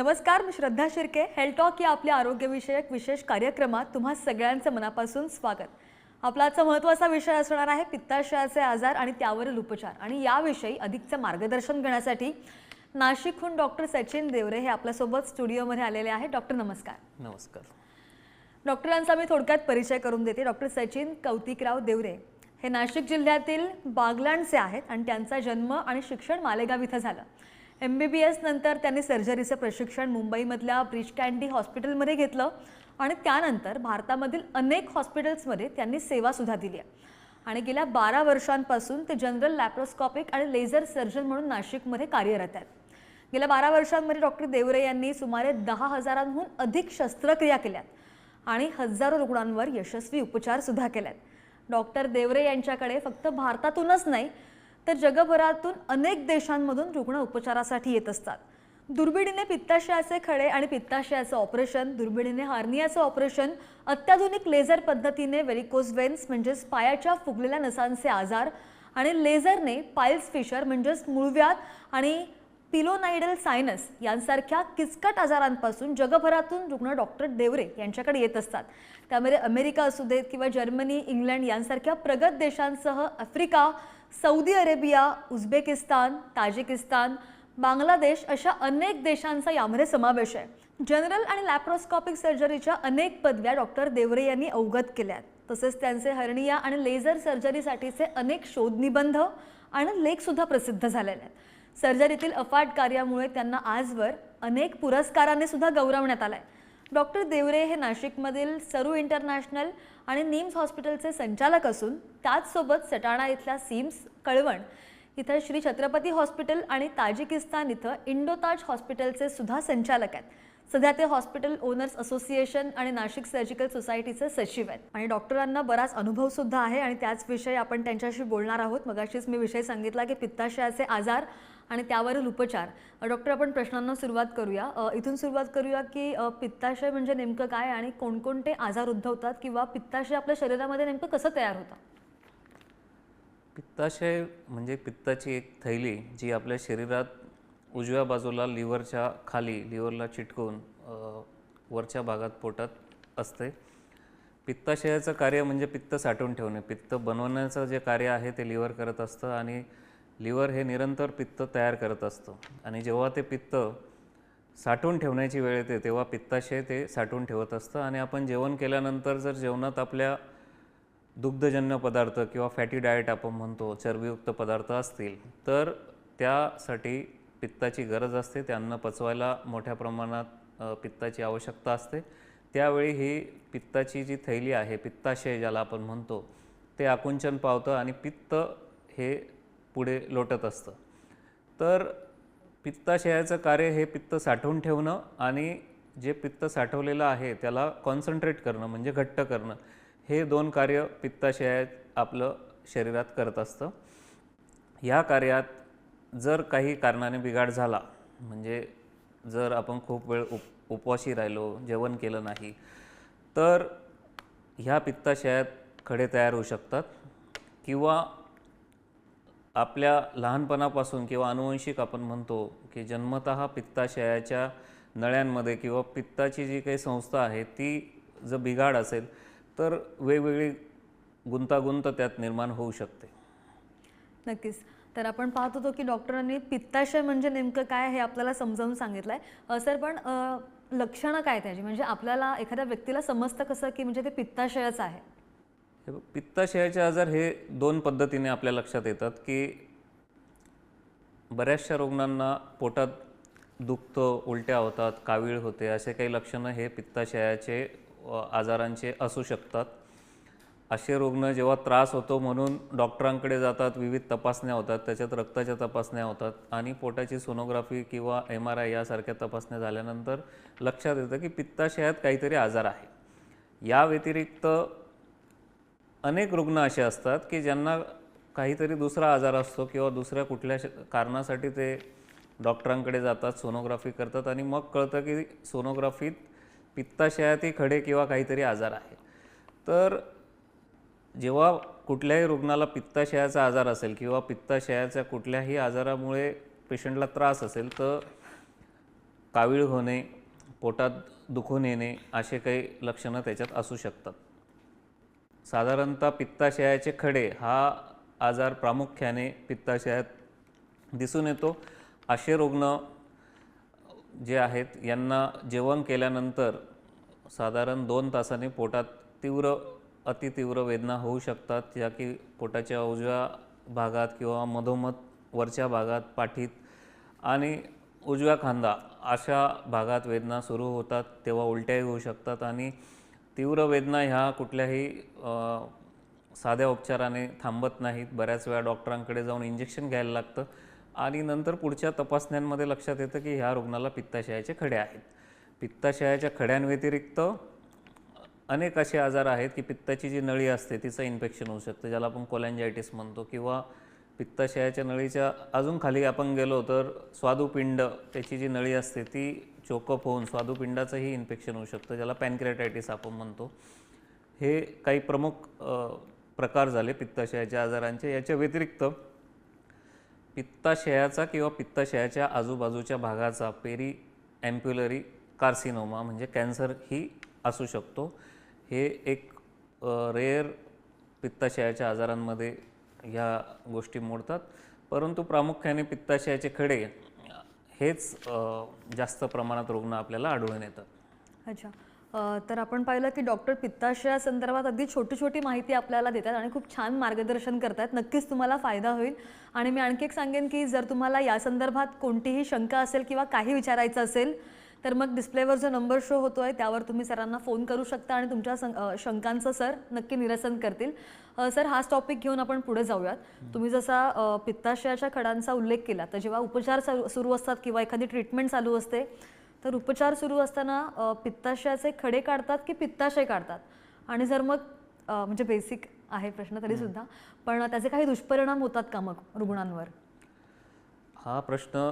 नमस्कार मी Shraddha Shirke health talk या आपल्या आरोग्यविषयक विशेष कार्यक्रमात तुम्हा सगळ्यांचं मनापासून स्वागत. आपला आजचा महत्त्वाचा विषय असणार आहे पित्ताशयाचे आजार आणि त्यावरील उपचार. आणि याविषयी अधिकचं मार्गदर्शन करण्यासाठी नाशिकहून डॉक्टर सचिन देवरे हे आपल्यासोबत स्टुडिओमध्ये आलेले आहेत. डॉक्टर नमस्कार. नमस्कार. डॉक्टरांचा मी थोडक्यात परिचय करून देते. डॉक्टर सचिन कौतिकराव देवरे हे नाशिक जिल्ह्यातील बागलाणचे आहेत आणि त्यांचा जन्म आणि शिक्षण मालेगाव इथं झालं. एम बी बी एस नंतर त्यांनी सर्जरीचं प्रशिक्षण मुंबईमधल्या ब्रिज कँडी हॉस्पिटलमध्ये घेतलं आणि त्यानंतर भारतामधील अनेक हॉस्पिटल्समध्ये त्यांनी सेवासुद्धा दिली आहे. आणि गेल्या बारा वर्षांपासून ते जनरल लॅप्रोस्कॉपिक आणि लेझर सर्जन म्हणून नाशिकमध्ये कार्यरत आहेत. गेल्या बारा वर्षांमध्ये डॉक्टर देवरे यांनी सुमारे दहा हजारांहून अधिक शस्त्रक्रिया केल्यात आणि हजारो रुग्णांवर यशस्वी उपचारसुद्धा केल्यात. डॉक्टर देवरे यांच्याकडे फक्त भारतातूनच नाही तर जगभरातून अनेक देशांमधून रुग्ण उपचारासाठी येत असतात. दुर्बिणीने पित्ताशयाचे खडे आणि पित्ताशयाचं ऑपरेशन दुर्बिणीने हार्नियाचं ऑपरेशन अत्याधुनिक लेझर पद्धतीने वेरिकोज वेन्स म्हणजेच पायाच्या फुगलेल्या नसांचे आजार आणि लेझरने पाइल्स फिशर म्हणजेच मुळव्यात आणि पिलोनायडल सायनस यांसारख्या किचकट आजारांपासून जगभरातून रुग्ण डॉक्टर देवरे यांच्याकडे येत असतात. त्यामध्ये अमेरिका असू देत किंवा जर्मनी इंग्लंड यांसारख्या प्रगत देशांसह Africa Saudi Arabia Uzbekistan Tajikistan Bangladesh अशा अनेक देशांचा यामध्ये समावेश आहे. जनरल आणि लॅप्रोस्कॉपिक सर्जरीच्या अनेक पदव्या डॉक्टर देवरे यांनी अवगत केल्या आहेत. तसेच त्यांचे हर्निया आणि लेझर सर्जरीसाठीचे अनेक शोधनिबंध आणि लेखसुद्धा प्रसिद्ध झालेले आहेत. सर्जरीतील अफाट कार्यामुळे त्यांना आजवर अनेक पुरस्कारांनी सुद्धा गौरवण्यात आलाय. डॉक्टर देवरे हे नाशिकमधील सरू इंटरनॅशनल आणि निम्स हॉस्पिटलचे संचालक असून त्याचसोबत सटाणा इथल्या सिम्स कळवण इथं श्री छत्रपती हॉस्पिटल आणि ताजिकिस्तान इथं इंडोताज हॉस्पिटलचे सुद्धा संचालक आहेत. सध्या ते हॉस्पिटल ओनर्स असोसिएशन आणि नाशिक सर्जिकल सोसायटीचे सचिव आहेत. आणि डॉक्टरांना बराच अनुभव सुद्धा आहे आणि त्याच विषयी आपण त्यांच्याशी बोलणार आहोत. मगाशीच मी विषय सांगितला की पित्ताशयाचे आजार आणि त्यावरील उपचार. डॉक्टर आपण प्रश्नांना सुरुवात करूया. इथून सुरुवात करूया की पित्ताशय म्हणजे नेमकं काय आणि कोणकोणते आजार उद्भवतात किंवा पित्ताशय आपल्या शरीरामध्ये नेमकं कसं तयार होतं? पित्ताशय म्हणजे पित्ताची एक थैली जी आपल्या शरीरात उजव्या बाजूला लिव्हरच्या खाली लिव्हरला चिटकून वरच्या भागात पोटात असते. पित्ताशयाचं कार्य म्हणजे पित्त साठवून ठेवणे. पित्त बनवण्याचं जे कार्य आहे ते लिव्हर करत असतं आणि लिव्हर हे निरंतर पित्त तयार करत असतं. आणि जेव्हा ते पित्त साठवून ठेवण्याची वेळ येते तेव्हा पित्ताशय ते साठवून ठेवत असतं. आणि आपण जेवण केल्यानंतर जर जेवणात आपल्या दुग्धजन्य पदार्थ किंवा फॅटी डाएट आपण म्हणतो चरबीयुक्त पदार्थ असतील तर त्यासाठी पित्ताची गरज असते ते अन्न पचवायला मोठ्या प्रमाणात पित्ताची आवश्यकता असते. त्यावेळी ही पित्ताची जी थैली आहे पित्ताशय ज्याला आपण म्हणतो ते आकुंचन पावतं आणि पित्त हे पुढे लोटत असतं. तर पित्ताशयाचं कार्य हे पित्त साठवून ठेवणं आणि जे पित्त साठवलेलं आहे त्याला कॉन्सन्ट्रेट करणं म्हणजे घट्ट करणं हे दोन कार्य पित्ताशयात आपलं शरीरात करत असतं. ह्या कार्यात जर काही कारणाने बिघाड झाला म्हणजे जर आपण खूप वेळ उप उपवाशी राहिलो जेवण केलं नाही तर ह्या पित्ताशयात खडे तयार होऊ शकतात किंवा आपल्या लहानपणापासून किंवा अनुवंशिक आपण म्हणतो की जन्मत पित्ताशयाच्या नळ्यांमध्ये किंवा पित्ताची जी काही संस्था आहे ती जर बिघाड असेल तर वेगवेगळी गुंतागुंत त्यात निर्माण होऊ शकते. नक्कीच. तर आपण पाहत होतो की डॉक्टरांनी पित्ताशय म्हणजे नेमकं काय हे आपल्याला समजावून सांगितलं आहे सर पण लक्षणं काय त्याची? म्हणजे आपल्याला एखाद्या व्यक्तीला समजतं कसं की म्हणजे ते पित्ताशयच आहे? पित्ताशयाचे आजार हे दोन पद्धतीने आपल्या लक्षात येतात की बऱ्याचशा रुग्णांना पोटात दुखतं उलट्या होतात कावीळ होते असे काही लक्षणं हे पित्ताशयाचे आजारांचे असू शकतात. असे रुग्ण जेव्हा त्रास होतो म्हणून डॉक्टरांकडे जातात विविध तपासण्या होतात त्याच्यात रक्ताच्या तपासण्या होतात आणि पोटाची सोनोग्राफी किंवा एम आर आय यासारख्या तपासण्या झाल्यानंतर लक्षात येतं की पित्ताशयात काहीतरी आजार आहे. या व्यतिरिक्त अनेक रुग्ण असे असतात की ज्यांना काहीतरी दुसरा आजार असतो किंवा दुसऱ्या कुठल्या श- कारणासाठी ते डॉक्टरांकडे जातात सोनोग्राफी करतात आणि मग कळतं की सोनोग्राफीत पित्ताशयातही खडे किंवा काहीतरी आजार आहे. तर जेव्हा कुठल्याही रुग्णाला पित्ताशयाचा आजार असेल किंवा पित्ताशयाच्या कुठल्याही आजारामुळे पेशंटला त्रास असेल तर कावीळ होणे पोटात दुखून येणे असे काही लक्षणं त्याच्यात असू शकतात. साधारणतः पित्ताशयाचे खडे हा आजार प्रामुख्याने पित्ताशयात दिसून येतो. असे रुग्ण जे आहेत यांना जेवण केल्यानंतर साधारण दोन तासाने पोटात तीव्र अतितीव्र वेदना होऊ शकतात ज्या की पोटाच्या उजव्या भागात किंवा मधोमध वरच्या भागात पाठीत आणि उजव्या खांदा अशा भागात वेदना सुरू होतात तेव्हा उलट्याही होऊ शकतात आणि तीव्र वेदना ह्या कुठल्याही साध्या उपचाराने थांबत नाहीत. बऱ्याच वेळा डॉक्टरांकडे जाऊन इंजेक्शन घ्यायला लागतं आणि नंतर पुढच्या तपासण्यांमध्ये लक्षात येतं की ह्या रुग्णाला पित्ताशयाचे खडे आहेत. पित्ताशयाच्या खड्यांव्यतिरिक्त अनेक असे आजार आहेत की पित्ताची जी नळी असते तिचं इन्फेक्शन होऊ शकतं. ज्याला आपण कोलॅन्जायटिस म्हणतो किंवा पित्ताशयाच्या नळीच्या अजून खाली आपण गेलो तर स्वादुपिंड त्याची जी नळी असते ती चोकअप होऊन स्वादुपिंडाचंही इन्फेक्शन होऊ शकतं ज्याला पॅनक्रेटायटिस आपण म्हणतो. हे काही प्रमुख प्रकार झाले पित्ताशयाच्या आजारांचे. याच्या व्यतिरिक्त पित्ताशयाचा किंवा पित्ताशयाच्या आजूबाजूच्या भागाचा पेरी ॲम्प्युलरी कार्सिनोमा म्हणजे कॅन्सर ही असू शकतो. हे एक रेअर पित्ताशयाच्या आजारांमध्ये ह्या गोष्टी मोडतात. परंतु प्रामुख्याने पित्ताशयाचे खडे हेच जास्त प्रमाणात रुग्ण आपल्याला आढळून येतात. अच्छा. तर आपण पाहिलं की डॉक्टर पित्ताशया संदर्भात अगदी छोटी छोटी माहिती आपल्याला देतात आणि खूप छान मार्गदर्शन करतात नक्कीच तुम्हाला फायदा होईल. आणि मी आणखी एक सांगेन की जर तुम्हाला या संदर्भात कोणतीही शंका असेल किंवा काही विचारायचं असेल तर मग डिस्प्लेवर जो नंबर शो होतो आहे त्यावर तुम्ही सरांना फोन करू शकता आणि तुमच्या शंकांचं सर नक्की निरसन करतील. सर हाच टॉपिक घेऊन आपण पुढे जाऊयात. तुम्ही जसा पित्ताशयाच्या खडांचा उल्लेख केला तर जेव्हा उपचार सुरू असतात किंवा एखादी ट्रीटमेंट चालू असते तर उपचार सुरू असताना पित्ताशयाचे खडे काढतात की पित्ताशय काढतात? आणि जर मग म्हणजे बेसिक आहे प्रश्न तरी सुद्धा पण त्याचे काही दुष्परिणाम होतात का मग रुग्णांवर? हा प्रश्न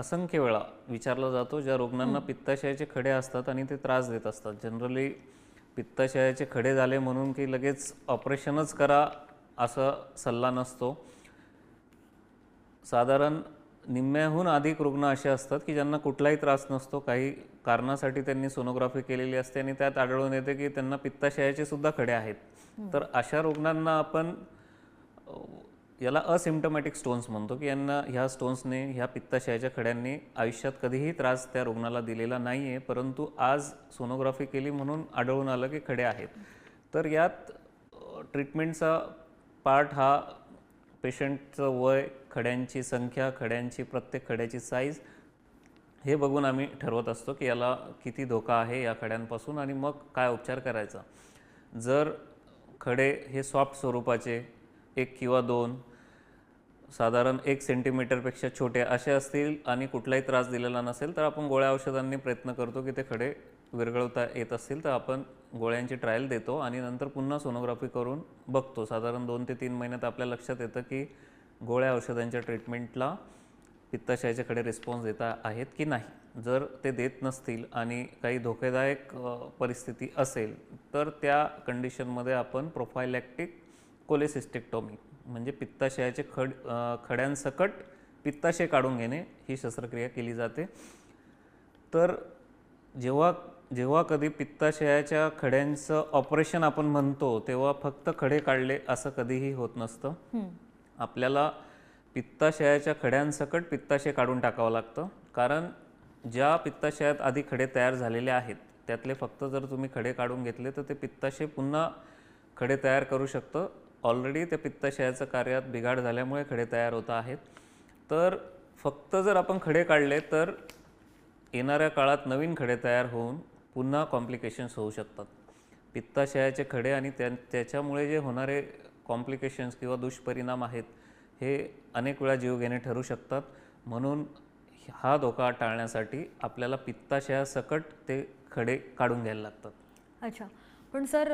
असंख्य वेळा विचारला जातो ज्या रुग्णांना पित्ताशयाचे खडे असतात आणि ते त्रास देत असतात. जनरली पित्ताशयाचे खडे झाले म्हणून की लगेच ऑपरेशनच करा असा सल्ला नसतो. साधारण निम्म्याहून अधिक रुग्ण असे असतात की ज्यांना कुठलाही त्रास नसतो काही कारणासाठी त्यांनी सोनोग्राफी केलेली असते आणि त्यात आढळून येते की त्यांना पित्ताशयाचे सुद्धा खडे आहेत. तर अशा रुग्णांना आपण याला असिम्टमॅटिक स्टोन्स म्हणतो की यांना ह्या स्टोन्सने ह्या पित्ताशयाच्या खड्यांनी आयुष्यात कधीही त्रास त्या रुग्णाला दिलेला नाही आहे परंतु आज सोनोग्राफी केली म्हणून आढळून आलं की खडे आहेत. तर यात ट्रीटमेंटचा पार्ट हा पेशंटचं वय खड्यांची संख्या खड्यांची प्रत्येक खड्याची साईज हे बघून आम्ही ठरवत असतो की याला किती धोका आहे या खड्यांपासून आणि मग काय उपचार करायचा. जर खडे हे सॉफ्ट स्वरूपाचे एक किंवा दोन साधारण एक सेंटीमीटरपेक्षा छोटे असे असतील आणि कुठलाही त्रास दिलेला नसेल तर आपण गोळ्या औषधांनी प्रयत्न करतो की ते खडे विरघळवता येत असतील तर आपण गोळ्यांची ट्रायल देतो आणि नंतर पुन्हा सोनोग्राफी करून बघतो. साधारण दोन ते तीन महिन्यात आपल्या लक्षात येतं की गोळ्या औषधांच्या ट्रीटमेंटला पित्ताशयाचे खडे रिस्पॉन्स देता आहेत की नाही. जर ते देत नसतील आणि काही धोकेदायक परिस्थिती असेल तर त्या कंडिशनमध्ये आपण प्रोफायलॅक्टिक कोलेसिस्टेक्टॉमी म्हणजे पित्ताशयाचे खड खड्यांसकट पित्ताशय काढून घेणे ही शस्त्रक्रिया केली जाते. तर जेव्हा जेव्हा कधी पित्ताशयाच्या खड्यांचं ऑपरेशन आपण म्हणतो तेव्हा फक्त खडे काढले असं कधीही होत नसतं. आपल्याला पित्ताशयाच्या खड्यांसकट पित्ताशय काढून टाकावं लागतं. कारण ज्या पित्ताशयात आधी खडे तयार झालेले आहेत त्यातले फक्त जर तुम्ही खडे काढून घेतले तर ते पित्ताशय पुन्हा खडे तयार करू शकतं. ऑलरेडी त्या पित्ताशयाचं कार्यात बिघाड झाल्यामुळे खडे तयार होत आहेत. तर फक्त जर आपण खडे काढले तर येणाऱ्या काळात नवीन खडे तयार होऊन पुन्हा कॉम्प्लिकेशन्स होऊ शकतात. पित्ताशयाचे खडे आणि त्या त्याच्यामुळे जे होणारे कॉम्प्लिकेशन्स किंवा दुष्परिणाम आहेत हे अनेक वेळा जीवघेणे ठरू शकतात. म्हणून हा धोका टाळण्यासाठी आपल्याला पित्ताशयासकट ते खडे काढून घ्यायला लागतात. अच्छा. पण सर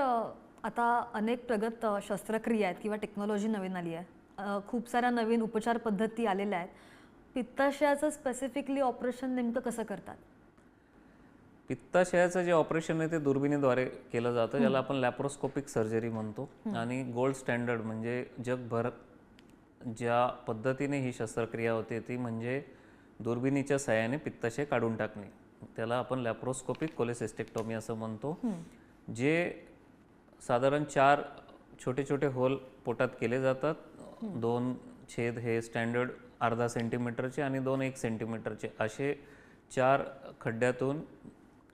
आता अनेक प्रगत शस्त्रक्रिया आहेत किंवा टेक्नॉलॉजी नवीन आली आहे. खूप साऱ्या नवीन उपचार पद्धती आलेल्या आहेत. पित्ताशयाचं स्पेसिफिकली ऑपरेशन नेमकं कसं करतात? पित्ताशयाचं जे ऑपरेशन आहे ते दुर्बिणीद्वारे केलं जातं ज्याला आपण लॅप्रोस्कोपिक सर्जरी म्हणतो. आणि गोल्ड स्टँडर्ड म्हणजे जगभर ज्या पद्धतीने ही शस्त्रक्रिया होते ती म्हणजे दुर्बिणीच्या सहाय्याने पित्ताशय काढून टाकणे. त्याला आपण लॅप्रोस्कोपिक कोलेसिस्टेक्टॉमी असं म्हणतो. जे साधारण चार छोटे छोटे होल पोटात केले जातात. दोन छेद हे स्टँडर्ड अर्धा सेंटीमीटरचे आणि दोन एक सेंटीमीटरचे असे चार खड्ड्यातून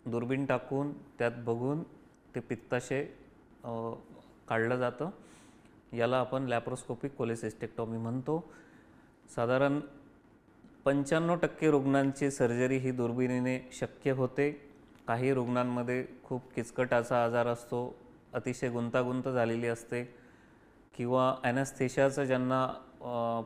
दुर्बीण टाकून त्यात बघून ते पित्ताशे काढलं जातं. याला आपण लॅप्रोस्कोपिक कोलेसिस्टेक्टॉमी म्हणतो. साधारण पंच्याण्णव टक्के रुग्णांची सर्जरी ही दुर्बिणीने शक्य होते. काही रुग्णांमध्ये खूप किचकटाचा आजार असतो. अतिशय गुंतागुंत झालेली असते किंवा ॲनस्थेशियाचा ज्यांना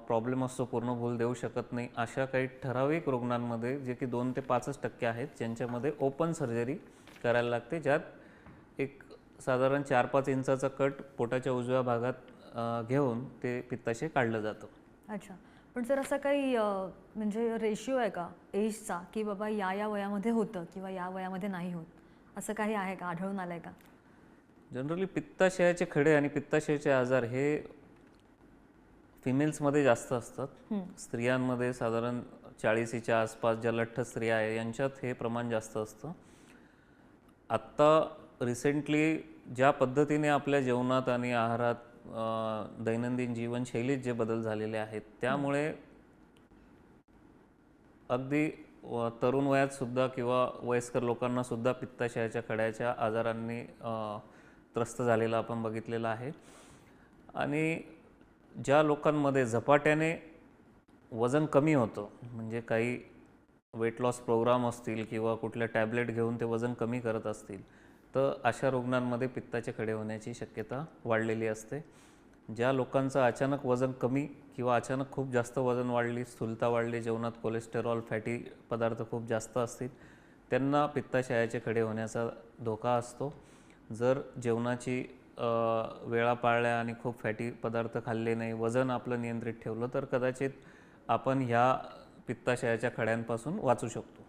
प्रॉब्लेम असतो पूर्ण भूल देऊ शकत नाही अशा काही ठराविक रुग्णांमध्ये जे की दोन ते पाचच टक्के आहेत ज्यांच्यामध्ये ओपन सर्जरी करायला लागते ज्यात एक साधारण चार पाच इंचाचा कट पोटाच्या उजव्या भागात घेऊन ते पित्ताशय काढलं जातं. अच्छा. पण सर असा काही म्हणजे रेशिओ आहे का? एजचा की बाबा या या वयामध्ये होतं किंवा या वयामध्ये नाही होत? असं काही आहे का? आढळून आलं आहे का? जनरली पित्ताशयाचे खडे आणि पित्ताशयाचे आजार हे फिमेल्समध्ये जास्त असतात. स्त्रियांमध्ये साधारण चाळीसीच्या आसपास ज्या लठ्ठ स्त्रिया आहे यांच्यात हे प्रमाण जास्त असतं. आत्ता रिसेंटली ज्या पद्धतीने आपल्या जेवणात आणि आहारात दैनंदिन जीवनशैलीत जे बदल झालेले आहेत त्यामुळे अगदी तरुण वयात सुद्धा किंवा वयस्कर लोकांना सुद्धा पित्ताशयाच्या खड्याच्या आजारांनी त्रस्त झालेला आपण बघितलेला आहे. आणि ज्या लोकांमध्ये झपाट्याने वजन कमी होतं म्हणजे काही वेट लॉस प्रोग्राम असतील किंवा कुठल्या टॅबलेट घेऊन ते वजन कमी करत असतील तर अशा रुग्णांमध्ये पित्ताचे खडे होण्याची शक्यता वाढलेली असते. ज्या लोकांचं अचानक वजन कमी किंवा अचानक खूप जास्त वजन वाढली स्थूलता वाढली जेवणात कोलेस्टेरॉल फॅटी पदार्थ खूप जास्त असतील त्यांना पित्ताशयाचे खडे होण्याचा धोका असतो. जर जेवणाची वेळा पाळल्या आणि खूप फॅटी पदार्थ खाल्ले नाही वजन आपलं नियंत्रित ठेवलं तर कदाचित आपण ह्या पित्ताशयाच्या खड्यांपासून वाचू शकतो.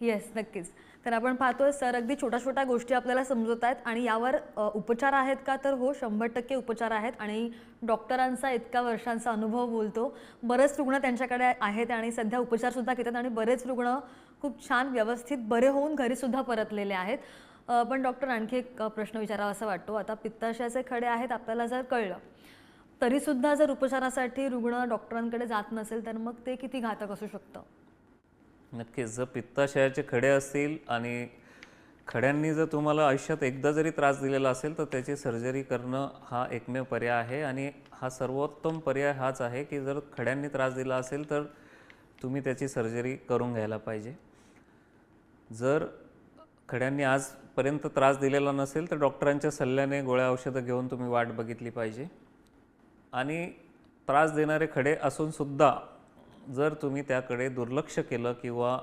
येस नक्कीच. तर आपण पाहतोय सर अगदी छोट्या छोट्या गोष्टी आपल्याला समजत आहेत आणि यावर उपचार आहेत का? तर हो शंभर टक्के उपचार आहेत आणि डॉक्टरांचा इतका वर्षांचा अनुभव बोलतो. बरेच रुग्ण त्यांच्याकडे आहेत आणि सध्या उपचारसुद्धा घेतात आणि बरेच रुग्ण खूप छान व्यवस्थित बरे होऊन घरीसुद्धा परतलेले आहेत. पण डॉक्टर आणखी एक प्रश्न विचारावा असा वाटतो. आता पित्ताशयाचे खडे आहेत आपल्याला जर कळलं तरीसुद्धा जर उपचारासाठी रुग्ण डॉक्टरांकडे जात नसेल तर मग ते किती घातक असू शकतं? नक्कीच. जर पित्ताशयाचे खडे असतील आणि खड्यांनी जर तुम्हाला आयुष्यात एकदा जरी त्रास दिलेला असेल तर त्याची सर्जरी करणं हा एकमेव पर्याय आहे. आणि हा सर्वोत्तम पर्याय हाच आहे की जर खड्यांनी त्रास दिला असेल तर तुम्ही त्याची सर्जरी करून घ्यायला पाहिजे. जर खड्यांनी आज आजपर्यंत त्रास दिलेला नसेल तर डॉक्टरांच्या सल्ल्याने गोळ्या औषधं घेऊन तुम्ही वाट बघितली पाहिजे. आणि त्रास देणारे खडे असूनसुद्धा जर तुम्ही त्याकडे दुर्लक्ष केलं किंवा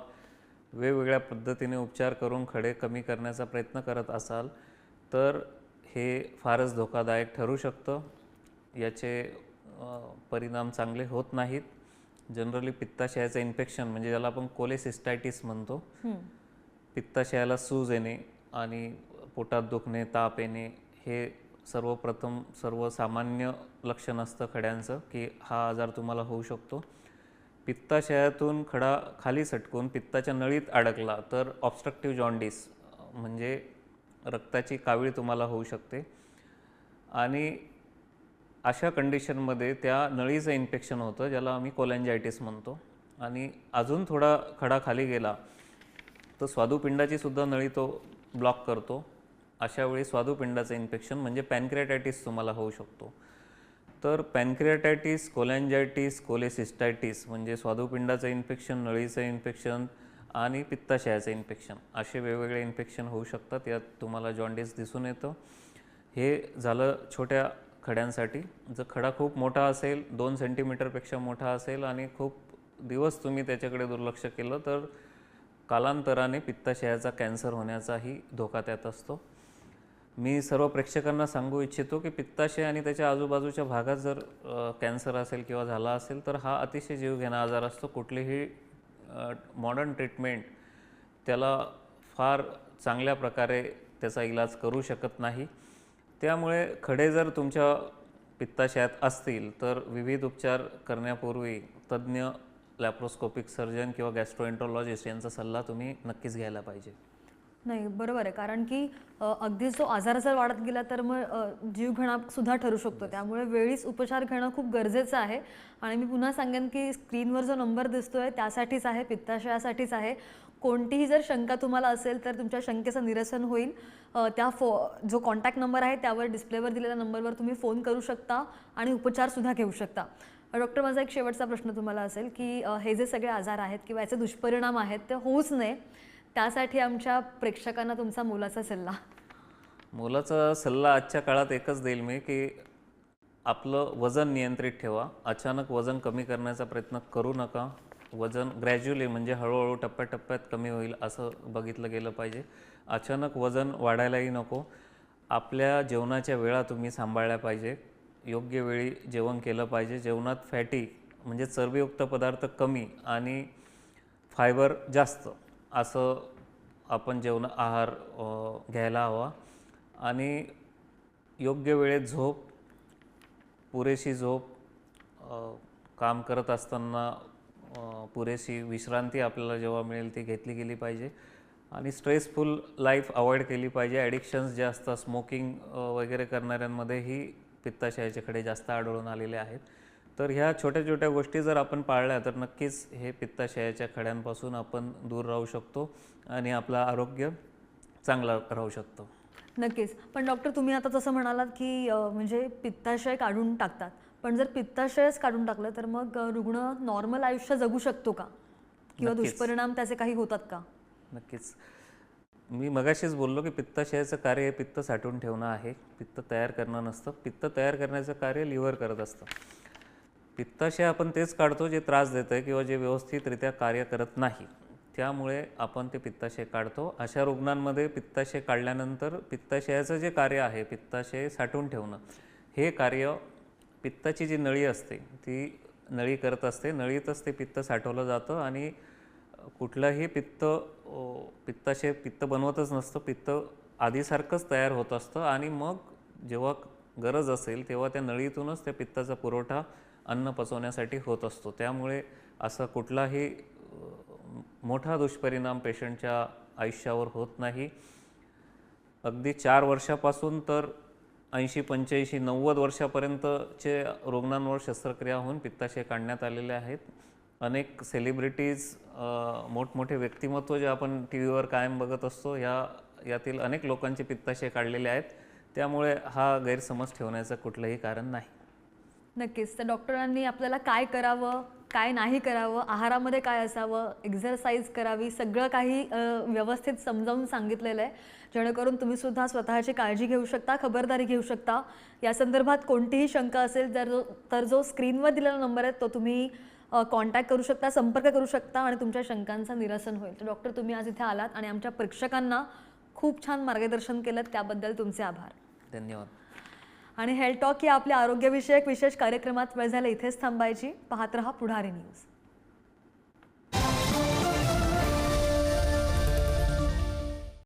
वेगवेगळ्या पद्धतीने उपचार करून खडे कमी करण्याचा प्रयत्न करत असाल तर हे फारच धोकादायक ठरू शकतं. याचे परिणाम चांगले होत नाहीत. जनरली पित्ताशयाचं इन्फेक्शन म्हणजे ज्याला आपण कोलेसिस्टायटिस म्हणतो पित्ताशयाला सूज येणे आणि पोटात दुखणे ताप येणे हे सर्वप्रथम सर्वसामान्य लक्षण असतं खड्यांचं की हा आजार तुम्हाला होऊ शकतो. पित्ताशयातून खडा खाली सटकून पित्ताच्या नळीत अडकला तर ऑब्स्ट्रक्टिव्ह जॉन्डिस म्हणजे रक्ताची कावीळ तुम्हाला होऊ शकते. आणि अशा कंडिशनमध्ये त्या नळीचं इन्फेक्शन होतं ज्याला आम्ही कोलॅन्जायटिस म्हणतो. आणि अजून थोडा खडा खाली गेला तर स्वादुपिंडाची सुद्धा नळी तो ब्लॉक करतो अशा वेळी स्वादुपिंडाचं इन्फेक्शन म्हणजे पॅनक्रियाटायटिस तुम्हाला होऊ शकतो. तर पॅनक्रियाटायटिस कोलॅन्जायटिस कोलेसिस्टायटिस म्हणजे स्वादुपिंडाचं इन्फेक्शन नळीचं इन्फेक्शन आणि पित्ताशयाचं इन्फेक्शन असे वेगवेगळे इन्फेक्शन होऊ शकतात. यात तुम्हाला जॉन्डिस दिसून येतं. हे झालं छोट्या खड्यांसाठी. जर खडा खूप मोठा असेल दोन सेंटीमीटरपेक्षा मोठा असेल आणि खूप दिवस तुम्ही त्याच्याकडे दुर्लक्ष केलं तर कालांतराने पित्ताशयाचा कॅन्सर होण्याचाही धोका त्यात असतो. मी सर्व प्रेक्षकांना सांगू इच्छितो की पित्ताशय आणि त्याच्या आजूबाजूच्या भागात जर कॅन्सर असेल किंवा झाला असेल तर हा अतिशय जीवघेणा आजार असतो. कुठलीही मॉडर्न ट्रीटमेंट त्याला फार चांगल्या प्रकारे त्याचा इलाज करू शकत नाही. त्यामुळे खडे जर तुमच्या पित्ताशयात असतील तर विविध उपचार करण्यापूर्वी तज्ज्ञ लॅप्रोस्कोपिक सर्जन किंवा गॅस्ट्रोएन्ट्रोलॉजिस्ट यांचा सल्ला तुम्ही नक्कीच घ्यायला पाहिजे. नाही बरोबर आहे. कारण की अ, अगदीच जो आजार जर वाढत गेला तर मग जीवघेणा सुद्धा ठरू शकतो. त्यामुळे वेळीच उपचार घेणं खूप गरजेचं आहे. आणि मी पुन्हा सांगेन की स्क्रीनवर जो नंबर दिसतोय त्यासाठीच आहे पित्ताशयासाठीच आहे. कोणतीही जर शंका तुम्हाला असेल तर तुमच्या शंकेचं निरसन होईल. त्या फो जो कॉन्टॅक्ट नंबर आहे त्यावर डिस्प्लेवर दिलेल्या नंबरवर तुम्ही फोन करू शकता आणि उपचारसुद्धा घेऊ शकता. डॉक्टर माझा एक शेवटचा प्रश्न तुम्हाला असेल की हे जे सगळे आजार आहेत किंवा याचे दुष्परिणाम आहेत ते होऊच नये. त्यासाठी आमच्या प्रेक्षकांना तुमचा मोलाचा सल्ला. मुलाचा सल्ला आजच्या काळात एकच देईल मी की आपलं वजन नियंत्रित ठेवा. अचानक वजन कमी करण्याचा प्रयत्न करू नका. वजन ग्रॅज्युअली म्हणजे हळूहळू टप्प्याटप्प्यात कमी होईल असं बघितलं गेलं पाहिजे. अचानक वजन वाढायलाही नको. आपल्या जेवणाच्या वेळा तुम्ही सांभाळल्या पाहिजे. योग्य वेळी जेवण केलं पाहिजे. जेवणात फॅटी म्हणजे चरबीयुक्त पदार्थ कमी आणि फायबर जास्त असं आपण जेवण आहार घ्यायला हवा. आणि योग्य वेळेत झोप पुरेशी झोप काम करत असताना पुरेशी विश्रांती आपल्याला जेव्हा मिळेल ती घेतली गेली पाहिजे. आणि स्ट्रेसफुल लाईफ अवॉइड केली पाहिजे. ॲडिक्शन्स जे असतात स्मोकिंग वगैरे करणाऱ्यांमध्येही पित्ताशयाच्याकडे जास्त आढळून आलेले आहेत. तर ह्या छोट्या छोट्या गोष्टी जर आपण पाळल्या तर नक्कीच हे पित्ताशयाच्या खड्यांपासून आपण दूर राहू शकतो आणि आपलं आरोग्य चांगलं राहू शकतो. नक्कीच. पण डॉक्टर तुम्ही आता तसं म्हणालात की म्हणजे पित्ताशय काढून टाकतात. पण जर पित्ताशयच काढून टाकलं तर मग रुग्ण नॉर्मल आयुष्य जगू शकतो का? किंवा. दुष्परिणाम त्याचे काही होतात का? नक्कीच. मी मगाशीच बोललो की पित्ताशयाचं कार्य हे पित्त साठवून ठेवणं आहे. पित्त तयार करणं नसतं. पित्त तयार करण्याचं कार्य लिव्हर करत असतं. पित्ताशय आपण तेच काढतो जे त्रास देतं किंवा जे व्यवस्थितरित्या कार्य करत नाही. त्यामुळे आपण ते पित्ताशय काढतो. अशा रुग्णांमध्ये पित्ताशय काढल्यानंतर पित्ताशयाचं जे कार्य आहे पित्ताशय साठवून ठेवणं हे कार्य पित्ताची जी नळी असते ती नळी करत असते. नळीतच ते पित्त साठवलं जातं आणि कुठलंही पित्त पित्ताशे पित्त बनवतच नसतं. पित्त आधीसारखंच तयार होत असतं आणि मग जेव्हा गरज असेल तेव्हा त्या नळीतूनच त्या पित्ताचा पुरवठा अन्न पचवण्यासाठी होत असतो. त्यामुळे असा कुठलाही मोठा दुष्परिणाम पेशंटच्या आयुष्यावर होत नाही. अगदी चार वर्षापासून तर ऐंशी पंच्याऐंशी नव्वद वर्षापर्यंतचे रुग्णांवर शस्त्रक्रिया होऊन पित्ताशय काढण्यात आलेले आहेत. अनेक सेलिब्रिटीज मोठमोठे व्यक्तिमत्व जे आपण टी व्हीवर कायम बघत असतो ह्या यातील अनेक लोकांचे पित्ताशय काढलेले आहेत. त्यामुळे हा गैरसमज ठेवण्याचं कुठलंही कारण नाही. नक्कीच. तर डॉक्टरांनी आपल्याला काय करावं काय नाही करावं आहारामध्ये काय असावं एक्झरसाईज करावी सगळं काही व्यवस्थित समजावून सांगितलेलं आहे. जेणेकरून तुम्ही सुद्धा स्वतःची काळजी घेऊ शकता खबरदारी घेऊ शकता. या संदर्भात कोणतीही शंका असेल जर जो तर जो स्क्रीनवर दिलेला नंबर आहे तो तुम्ही कॉन्टॅक्ट करू शकता संपर्क करू शकता आणि तुमच्या शंकांचं निरसन होईल. तर डॉक्टर तुम्ही आज इथे आलात आणि आमच्या प्रेक्षकांना खूप छान मार्गदर्शन केलं त्याबद्दल तुमचे आभार. धन्यवाद. आणि हेल्थ टॉक या आपल्या आरोग्यविषयक विशेष कार्यक्रमात वेळ झाला. इथेच थांबायची. पाहत रहा पुढारी न्यूज